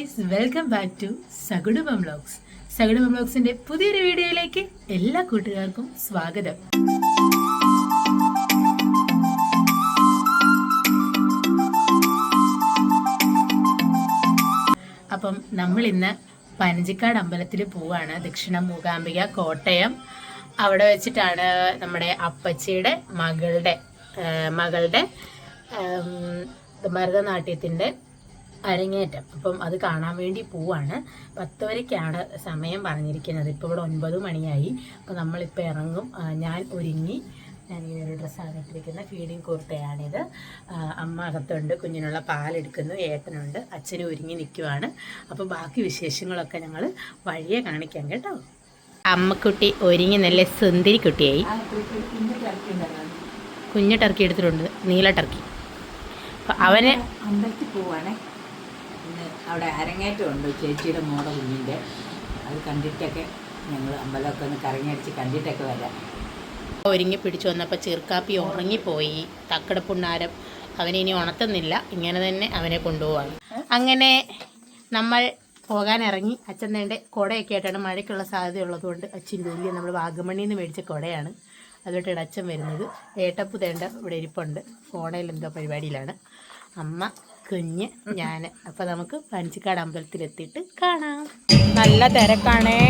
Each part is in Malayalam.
Guys welcome back to Sakudumbam vlogs Sakudumbam വ്ളോഗ്സിന്റെ പുതിയൊരു വീഡിയോയിലേക്ക് എല്ലാ കൂട്ടുകാർക്കും സ്വാഗതം. അപ്പം നമ്മൾ ഇന്ന് പനഞ്ചിക്കാട് അമ്പലത്തിൽ പോവാണ്. ദക്ഷിണ മൂകാംബിക കോട്ടയം. അവിടെ വെച്ചിട്ടാണ് നമ്മുടെ അപ്പച്ചിയുടെ മകളുടെ മകളുടെ ഭരതനാട്യത്തിന്റെ അരങ്ങേറ്റം. അപ്പം അത് കാണാൻ വേണ്ടി പോവാണ്. പത്ത് വരയ്ക്കാണ് സമയം പറഞ്ഞിരിക്കുന്നത്. ഇപ്പോൾ ഇവിടെ ഒൻപത് മണിയായി. അപ്പോൾ നമ്മളിപ്പോൾ ഇറങ്ങും. ഞാൻ ഒരുങ്ങി. ഞാൻ ഈ ഒരു ഡ്രസ്സാണ് ഇട്ടിരിക്കുന്നത്. ഫീഡിങ് കുർത്തയാണിത്. അമ്മ അകത്തുണ്ട്. കുഞ്ഞിനുള്ള പാലെടുക്കുന്നു ഏട്ടനുണ്ട്. അച്ഛനും ഒരുങ്ങി നിൽക്കുവാണ് അപ്പോൾ ബാക്കി വിശേഷങ്ങളൊക്കെ ഞങ്ങൾ വഴിയെ കാണിക്കാം കേട്ടോ. അമ്മക്കുട്ടി ഒരുങ്ങി നല്ല സുന്ദരി കുട്ടിയായി കുഞ്ഞു ടർക്കി എടുത്തിട്ടുണ്ട്. നീല ടർക്കി അപ്പോൾ അവന് അമ്പലത്തിൽ പോവാണേ. അവിടെ അരങ്ങേറ്റമുണ്ട് ചേച്ചിയുടെ മോടെ കുഞ്ഞിന്റെ. അത് കണ്ടിട്ടൊക്കെ ഞങ്ങൾ അമ്പലമൊക്കെ ഒന്ന് കറങ്ങിയടിച്ച് കണ്ടിട്ടൊക്കെ വരാം. ഒരുങ്ങി പിടിച്ചു വന്നപ്പോൾ ചെറുക്കാപ്പി ഉറങ്ങിപ്പോയി. തക്കടപ്പുണ്ണാരം അവനെ ഇനി ഉണർത്തുന്നില്ല. ഇങ്ങനെ തന്നെ അവനെ കൊണ്ടുപോവാണ്. അങ്ങനെ നമ്മൾ പോകാനിറങ്ങി. അച്ഛൻ തേണ്ട കുടയൊക്കെ ആയിട്ടാണ് മഴയ്ക്കുള്ള സാധ്യത ഉള്ളതുകൊണ്ട് അച്ഛൻ വലിയ നമ്മൾ വാഗമണ്ണിൽ നിന്ന് മേടിച്ച കുടയാണ്. അതുകൊണ്ടാണ് അച്ഛൻ വരുന്നത്. ഏട്ടപ്പു തേണ്ട ഇവിടെ ഇരിപ്പുണ്ട്. ഫോണിൽ പരിപാടിയിലാണ്. അമ്മ കുഞ്ഞ് ഞാൻ അപ്പോൾ നമുക്ക് പഞ്ചിക്കാട് അമ്പലത്തിലെത്തിയിട്ട് കാണാം. നല്ല തിരക്കാണേ.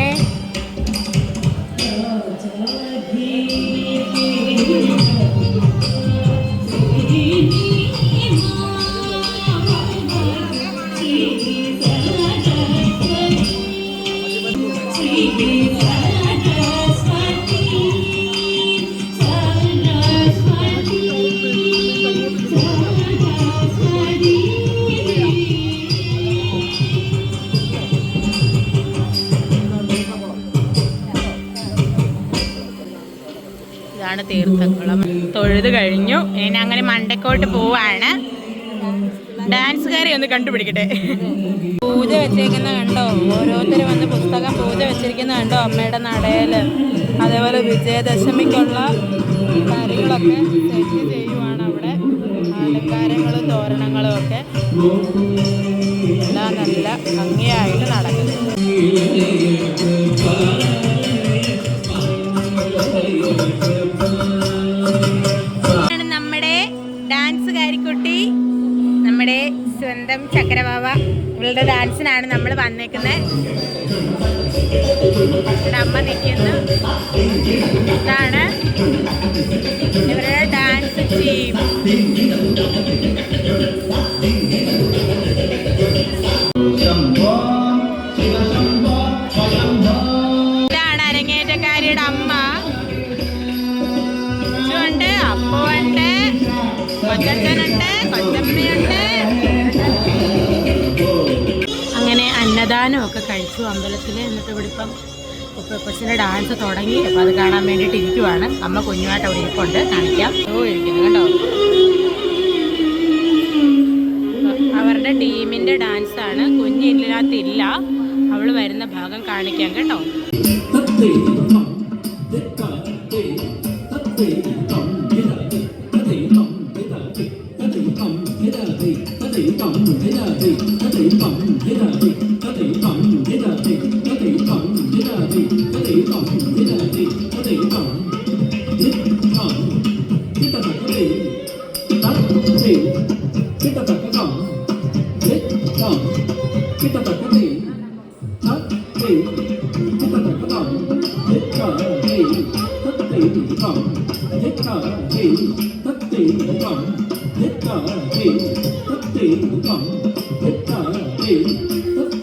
തൊഴുത് കഴിഞ്ഞു. ഇനി അങ്ങനെ മണ്ടക്കോട്ട് പോവാണ്. ഡാൻസുകാരെ ഒന്ന് കണ്ടുപിടിക്കട്ടെ. പൂജ വെച്ചിരിക്കുന്ന കണ്ടോ? ഓരോരുത്തർ വന്ന് പുസ്തകം പൂജ വെച്ചിരിക്കുന്ന കണ്ടോ? അമ്മയുടെ നടയിൽ അതേപോലെ വിജയദശമിക്കുള്ള കാര്യങ്ങളൊക്കെ സെറ്റ് ചെയ്യുവാണ് അവിടെ. അലങ്കാരങ്ങളും തോരണങ്ങളും ഒക്കെ. എല്ലാം നല്ല ഭംഗിയായിട്ട് നടക്കുന്നു. ആണ് നമ്മുടെ സ്വന്തം ചക്രവാവ ഇവളുടെ ഡാൻസിനാണ് നമ്മൾ വന്നേക്കുന്നത് അമ്മ നിൽക്കുന്നു. ഇതാണ് ഇവരുടെ ഡാൻസ് ടീം കൊച്ചച്ഛനുണ്ട് അന്നദാനം ഒക്കെ കഴിച്ചു അമ്പലത്തിൽ എന്നിട്ട് ഇവിടെ ഇപ്പം കൊച്ചിന്റെ ഡാൻസ് തുടങ്ങി. അപ്പോൾ അത് കാണാൻ വേണ്ടിയിട്ട് ഇരിക്കുവാണ്. അമ്മ കുഞ്ഞുമായിട്ട് അവിടെ ഇരിപ്പുണ്ട്. കാണിക്കാം. ഓ ഇരിക്കുന്നു കേട്ടോ അവരുടെ ടീമിന്റെ ഡാൻസാണ് കുഞ്ഞില്ലാത്തില്ല അവൾ വരുന്ന ഭാഗം കാണിക്കാം കേട്ടോ.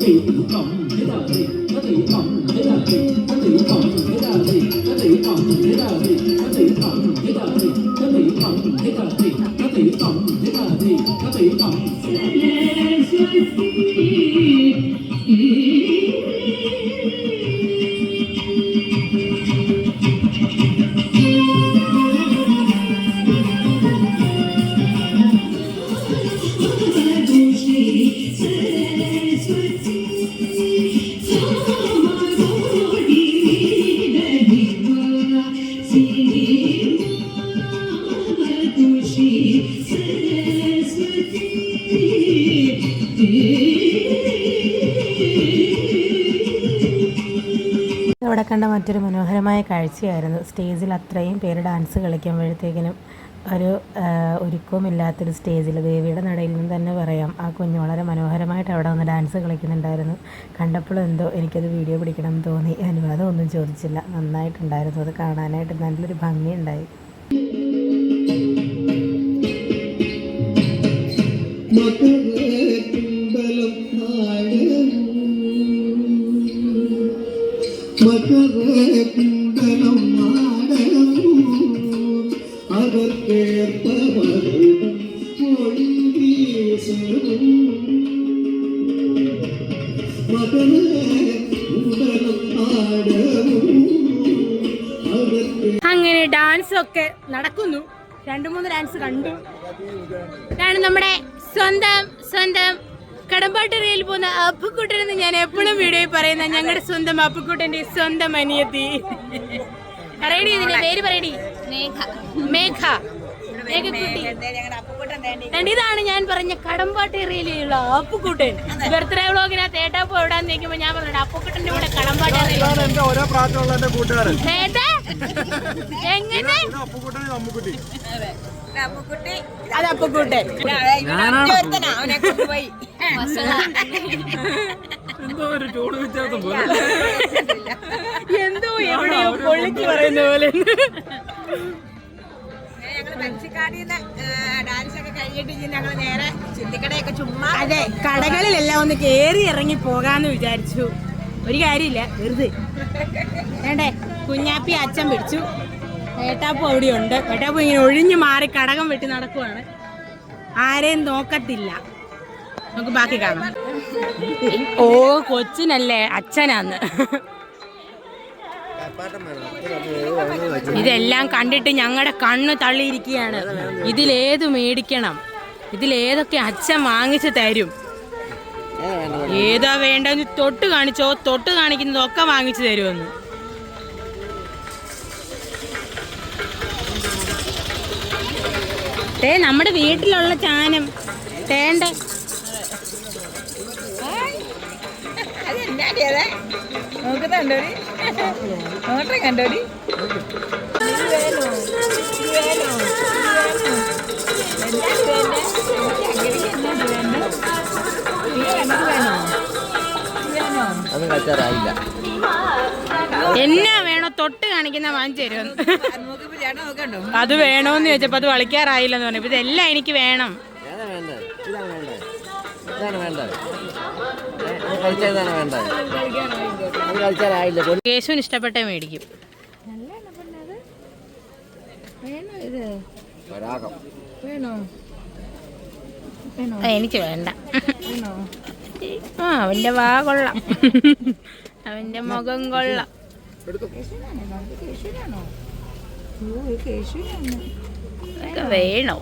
ถือต่อมให้ดับติดก็ถือต่อมให้ดับติดก็ถือ ഇവിടെ കണ്ട മറ്റൊരു മനോഹരമായ കാഴ്ചയായിരുന്നു. സ്റ്റേജിൽ അത്രയും പേര് ഡാൻസ് കളിക്കുമ്പോഴത്തേക്കിനും ഒരു ഒരുക്കവുമില്ലാത്തൊരു സ്റ്റേജിൽ ദേവിയുടെ നടയിൽ നിന്ന് തന്നെ പറയാം ആ കുഞ്ഞ് വളരെ മനോഹരമായിട്ട് അവിടെ വന്ന് ഡാൻസ് കളിക്കുന്നുണ്ടായിരുന്നു. കണ്ടപ്പോൾ എന്തോ എനിക്കത് വീഡിയോ പിടിക്കണം എന്ന് തോന്നി. അനുവാദം ഒന്നും ചോദിച്ചില്ല. നന്നായിട്ടുണ്ടായിരുന്നു. അത് കാണാനായിട്ട് നല്ലൊരു ഭംഗിയുണ്ടായി. അങ്ങനെ ഡാൻസ് ഒക്കെ നടക്കുന്നു. രണ്ടു മൂന്ന് ഡാൻസ് കണ്ടു. ഇതാണ് നമ്മുടെ സ്വന്തം സ്വന്തം കടമ്പാട്ട് റീൽ പോകുന്ന അപ്പുക്കുട്ടൻ എന്ന് ഞാൻ എപ്പോഴും വീഡിയോയിൽ പറയുന്ന ഞങ്ങളുടെ സ്വന്തം അപ്പുക്കുട്ടന്റെ സ്വന്തം അനിയത്തി. പറയടി പേര് പറയടി. മേഘ. മേഘ. ഇതാണ് ഞാൻ പറഞ്ഞ കടമ്പാട്ട് റീലിലുള്ള അപ്പുക്കുട്ടൻ ബർത്ത്ഡേ വ്ളോഗിനകത്ത് ഏട്ടാപ്പ് പോടാൻ നിൽക്കുമ്പോ ഞാൻ പറഞ്ഞു അപ്പുക്കുട്ടന്റെ കൂടെ കടമ്പാട്ട് എങ്ങനെ? അത് അപ്പുക്കുട്ടൻ. എന്തോ ഒരു വ്യത്യാസം പോലെ. എന്തോ എവിടെയോ പൊള്ളിച്ച് പറയുന്ന പോലെ. അതെ കടകളിലെല്ലാം ഒന്ന് കേറി ഇറങ്ങി പോകാന്ന് വിചാരിച്ചു. ഒരു കാര്യമില്ല വെറുതെ. വേണ്ടേ കുഞ്ഞാപ്പി അച്ഛൻ പിടിച്ചു. ഏട്ടാപ്പു അവിടെ ഉണ്ട് ഏട്ടാപ്പു ഇങ്ങനെ ഒഴിഞ്ഞു മാറി കടകം വെട്ടി നടക്കുവാണ്. ആരെയും നോക്കത്തില്ല. നമുക്ക് ബാക്കി കാണാം. ഓ കൊച്ചിനല്ലേ അച്ഛനാന്ന്. ഇതെല്ലാം കണ്ടിട്ട് ഞങ്ങളുടെ കണ്ണ് തള്ളിയിരിക്കുകയാണ്. ഇതിലേത് മേടിക്കണം? ഇതിലേതൊക്കെ അച്ഛൻ വാങ്ങിച്ചു തരും? ഏതാ വേണ്ടെന്ന് തൊട്ട് കാണിച്ചോ? തൊട്ട് കാണിക്കുന്നതൊക്കെ വാങ്ങിച്ചു തരുമെന്ന്. തേ നമ്മുടെ വീട്ടിലുള്ള ചാനം. തേണ്ട. അതെന്നാടിയതെ നോട്ടം കണ്ടോടി. എന്നാ വേണോ? തൊട്ട് കാണിക്കുന്ന വാങ്ങിച്ചു തരും അത് വേണോന്ന് ചോദിച്ചപ്പോ അത് വളിക്കാറായില്ലെന്ന് പറഞ്ഞു. ഇതെല്ലാം എനിക്ക് വേണം. ഏതാ വേണ്ടത്. കേശുവിന് ഇഷ്ടപ്പെട്ടേ മേടിക്കും. എനിക്ക് വേണ്ട. ആ അവന്റെ വാ കൊള്ളാം. അവന്റെ മുഖം കൊള്ളാം. വേണോ?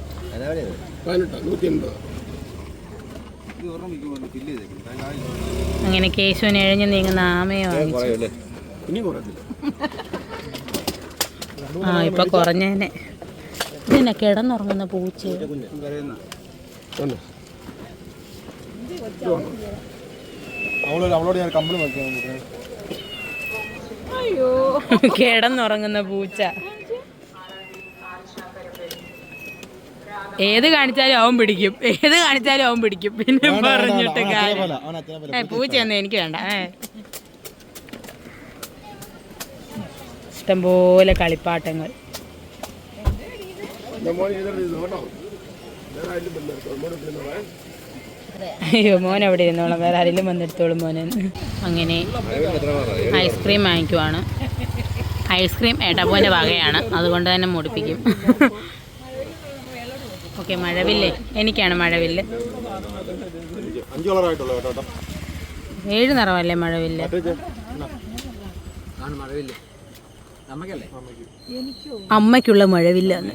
അങ്ങനെ കേശുവിന് എഴഞ്ഞു നീങ്ങുന്ന ആമയെ വാങ്ങിച്ചു. ആ ഇപ്പൊ കുറഞ്ഞേനെ. പിന്നെ കിടന്നുറങ്ങുന്ന പൂച്ച കിടന്നുറങ്ങുന്ന പൂച്ച. ഏത് കാണിച്ചാലും അവൻ പിടിക്കും. ഏത് കാണിച്ചാലും അവൻ പിടിക്കും. പിന്നെ പറഞ്ഞിട്ട് കാര്യം. പൂച്ചയൊന്നും എനിക്ക് വേണ്ട. ഇഷ്ടംപോലെ കളിപ്പാട്ടങ്ങൾ. അയ്യോ മോൻ എവിടെ ഇരുന്നോളാം? വേറെ ആരെങ്കിലും വന്നെടുത്തോളും മോനെ. അങ്ങനെ ഐസ്ക്രീം വാങ്ങിക്കുവാണ്. ഐസ്ക്രീം ഏട്ടാപ്പോന്റെ വകയാണ്. അതുകൊണ്ട് തന്നെ മുടിപ്പിക്കും. ഓക്കെ മഴവില്ലേ. എനിക്കാണ് മഴവില്ല്. ഏഴ് നിറമല്ലേ മഴവില്ല്? മഴവില്ല. അമ്മയ്ക്കുള്ള മഴവില്ലാണ്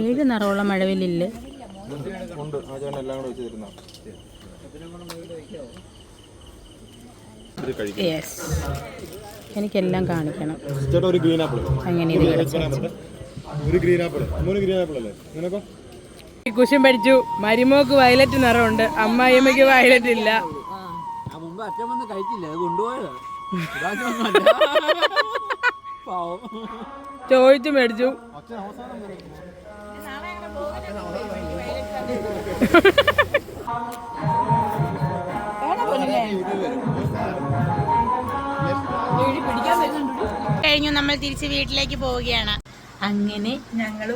ഏഴ് നിറമുള്ള മഴവില്ലില്ല ഉണ്ട് ആ ചേട്ടൻ എല്ലാം കൂടെ വെച്ച് തരുന്ന ഇത് കഴിക്കും യെസ് എനിക്കെല്ലാം കാണിക്കണം. ചേട്ടാ ഒരു ഗ്രീൻ ആപ്പിൾ അങ്ങനെ ഒരു ഗ്രീൻ ആപ്പിൾ മൂന്ന് ഗ്രീൻ ആപ്പിൾ അല്ലേ? നിനക്കോ? കുശും പഠിച്ചു. മരുമോക്ക് വയലറ്റ് നിറമുണ്ട്. അമ്മായിയമ്മയ്ക്ക് വയലറ്റ് ഇല്ല. ആ മുമ്പ് അച്ഛൻ വന്ന് കഴിച്ചില്ല? അത് കൊണ്ടുപോയതാ. ചോദിച്ചു മേടിച്ചു. കഴിഞ്ഞു നമ്മൾ തിരിച്ച് വീട്ടിലേക്ക് പോവുകയാണ്. അങ്ങനെ ഞങ്ങൾ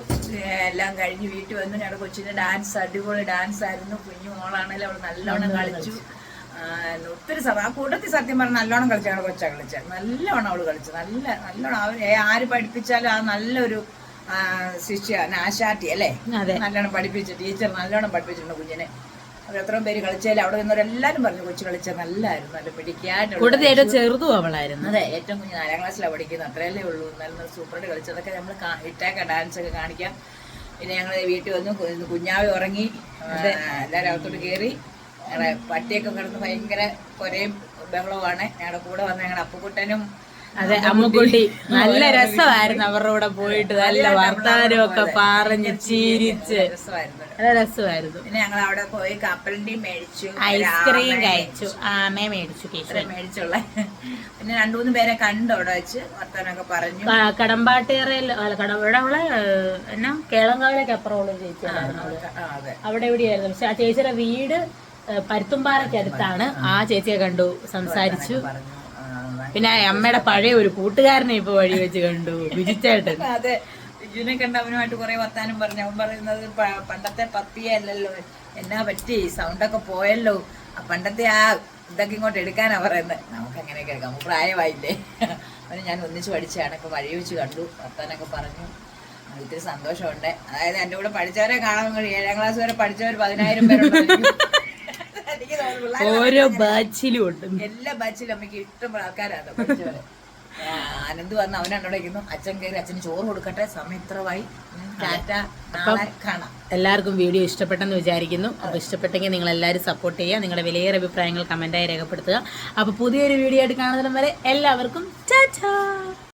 എല്ലാം കഴിഞ്ഞ് വീട്ടിൽ വന്നു. ഞങ്ങളുടെ കൊച്ചിന്റെ ഡാൻസ് അടിപൊളി ഡാൻസ് ആയിരുന്നു. കുഞ്ഞു മോളാണെങ്കിലും അവൾ നല്ലോണം കളിച്ചു. ഒത്തിരി സമയം ആ കൂട്ടത്തിൽ സത്യം പറഞ്ഞ നല്ലോണം കളിച്ചു. ഞങ്ങളുടെ കൊച്ചാ കളിച്ചത് നല്ലോണം അവൾ കളിച്ചു. നല്ല നല്ലോണം അവർ ആര് പഠിപ്പിച്ചാലും ആ നല്ലൊരു ശിഷ്യ നാശാട്ടി അല്ലേ. നല്ലോണം പഠിപ്പിച്ചു. ടീച്ചർ നല്ലോണം പഠിപ്പിച്ചിട്ടുണ്ട് കുഞ്ഞിനെ. എത്രയും പേര് കളിച്ചാൽ അവിടെ നിന്നവരെല്ലാരും പറഞ്ഞു കൊച്ചു കളിച്ച നല്ലായിരുന്നു നല്ല ഏറ്റവും ചെറുതും അവളായിരുന്നു. അതെ ഏറ്റവും കുഞ്ഞ് നാലാം ക്ലാസ്സിലാണ് പഠിക്കുന്നത് അത്രയല്ലേ ഉള്ളൂ. എന്നാലും സൂപ്പറായിട്ട് കളിച്ചതൊക്കെ നമ്മൾ ഹിറ്റാക്ക ഡാൻസ് ഒക്കെ കാണിക്കാം. പിന്നെ ഞങ്ങൾ വീട്ടിൽ വന്നു കുഞ്ഞാവി ഉറങ്ങി എല്ലാവരും അകത്തോട്ട് കയറി ഞങ്ങളുടെ പട്ടിയൊക്കെ കിടന്ന് ഭയങ്കര കൊരയും ബഹളവുമാണ്. ഞങ്ങളുടെ കൂടെ വന്ന ഞങ്ങളുടെ അപ്പുക്കുട്ടനും അതെ അമ്മുക്കുട്ടി. നല്ല രസമായിരുന്നു അവരുടെ കൂടെ പോയിട്ട്. നല്ല വർത്താനമൊക്കെ പറഞ്ഞ് ചിരിച്ച്. രസമായിരുന്നു. നല്ല രസമായിരുന്നു. പിന്നെ ഞങ്ങൾ അവിടെ പോയി കപ്പലിന്റെയും മേടിച്ചു. ഐസ്ക്രീം കഴിച്ചു. ആമേ മേടിച്ചു മേടിച്ചുള്ള. പിന്നെ രണ്ടു മൂന്ന് പേരെ കണ്ടു അവിടെ വെച്ച് വർത്താനൊക്കെ പറഞ്ഞു. കടമ്പാട്ടേറയിൽ അല്ല ഇവിടെ അവളെ എന്നാ കേളങ്കാവിലേക്ക് അപ്പുറം ഉള്ള ചേച്ചിയായിരുന്നു അവൾ. ആ, അതെ. അവിടെ എവിടെയായിരുന്നു? പക്ഷെ ആ ചേച്ചിയുടെ വീട് പരുത്തുംപാറയ്ക്ക് അടുത്താണ് ആ ചേച്ചിയെ കണ്ടു സംസാരിച്ചു. പിന്നെ അമ്മയുടെ പഴയ ഒരു കൂട്ടുകാരനെ ഇപ്പൊ വഴി വെച്ച് കണ്ടു വിജിച്ചേട്ടൻ. അതെ ബിജുവിനെ കണ്ട അവനുമായിട്ട് കുറെ വർത്താനം പറഞ്ഞു. അവൻ പറയുന്നത് പണ്ടത്തെ പണ്ടത്തെ പപ്പിയല്ലല്ലോ എന്നാ പറ്റി? സൗണ്ടൊക്കെ പോയല്ലോ. പണ്ടത്തെ ആ ഇതൊക്കെ ഇങ്ങോട്ട് എടുക്കാനാ പറയുന്നത്. നമുക്ക് അങ്ങനെ നമുക്ക് പ്രായമായില്ലേ? അവന് ഞാൻ ഒന്നിച്ച് പഠിച്ചാണ് ഇപ്പൊ വഴി വെച്ച് കണ്ടു. വർത്താനൊക്കെ പറഞ്ഞു. ഒത്തിരി സന്തോഷമുണ്ട്. അതായത് എന്റെ കൂടെ പഠിച്ചവരെ കാണാൻ ഏഴാം ക്ലാസ് വരെ പഠിച്ചവർ പതിനായിരം പേരുണ്ട് ഓരോ ബാച്ചിലും ഉണ്ട്. എല്ലാ ബാച്ചിലും അമ്മയ്ക്ക് ഇഷ്ടമുള്ള ആൾക്കാരാണ് അനന്ത് വന്ന് അവൻ എന്നോടിക്കുന്നു അച്ഛൻ കയറി അച്ഛന് ചോറ് കൊടുക്കട്ടെ? സമയം ഇത്രമായി ഉം, ടാറ്റ നാളെ കാണാം. എല്ലാവർക്കും വീഡിയോ ഇഷ്ടപ്പെട്ടെന്ന് വിചാരിക്കുന്നു. അപ്പോൾ ഇഷ്ടപ്പെട്ടെങ്കിൽ നിങ്ങൾ എല്ലാവരും സപ്പോർട്ട് ചെയ്യുക. നിങ്ങളുടെ വിലയേറെ അഭിപ്രായങ്ങൾ കമന്റായി രേഖപ്പെടുത്തുക. അപ്പോൾ പുതിയൊരു വീഡിയോ ആയിട്ട് കാണുന്നതിനും വരെ എല്ലാവർക്കും